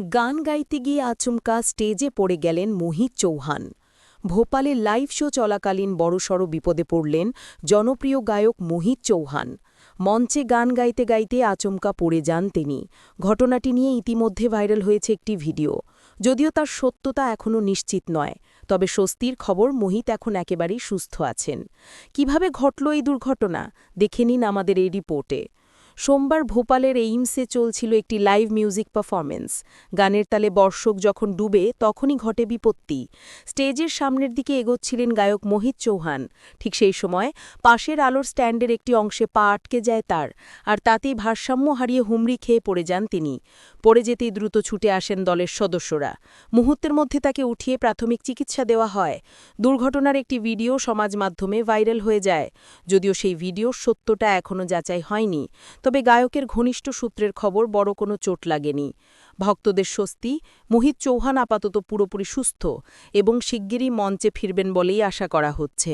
গান গাইতে গিয়ে আচমকা স্টেজে পড়ে গেলেন মোহিত চৌহান। ভোপালে লাইভ শো চলাকালীন বড়সড় বিপদে পড়লেন জনপ্রিয় গায়ক মোহিত চৌহান। মঞ্চে গান গাইতে গাইতে আচমকা পড়ে যান তিনি। ঘটনাটি নিয়ে ইতিমধ্যে ভাইরাল হয়েছে একটি ভিডিও। যদিও তার সত্যতা এখনও নিশ্চিত নয়, তবে স্বস্তির খবর, মোহিত এখন একেবারেই সুস্থ আছেন। কীভাবে ঘটল এই দুর্ঘটনা? দেখে নিন আমাদের এই রিপোর্টে। সোমবার ভোপালের এইমসে চলছিল একটি লাইভ মিউজিক পারফরমেন্স গানের তালে বর্ষক যখন ডুবে, তখনই ঘটে বিপত্তি। স্টেজের সামনের দিকে এগোচ্ছিলেন গায়ক মোহিত চৌহান। ঠিক সেই সময় পাশের আলোর স্ট্যান্ডের একটি অংশে পা আটকে যায় তার, আর তাতেই ভারসাম্য হারিয়ে হুমড়ি খেয়ে পড়ে যান তিনি। পড়ে যেতেই দ্রুত ছুটে আসেন দলের সদস্যরা। মুহূর্তের মধ্যে তাকে উঠিয়ে প্রাথমিক চিকিৎসা দেওয়া হয়। দুর্ঘটনার একটি ভিডিও সমাজ মাধ্যমে ভাইরাল হয়ে যায়। যদিও সেই ভিডিওর সত্যটা এখনও যাচাই হয়নি। তবে গায়কের ঘনিষ্ঠ সূত্রের খবর বড় কোনো চোট লাগেনি। ভক্তদের স্বস্তি, মোহিত চৌহান আপাতত পুরোপুরি সুস্থ এবং শিগগিরই মঞ্চে ফিরবেন বলেই আশা করা হচ্ছে।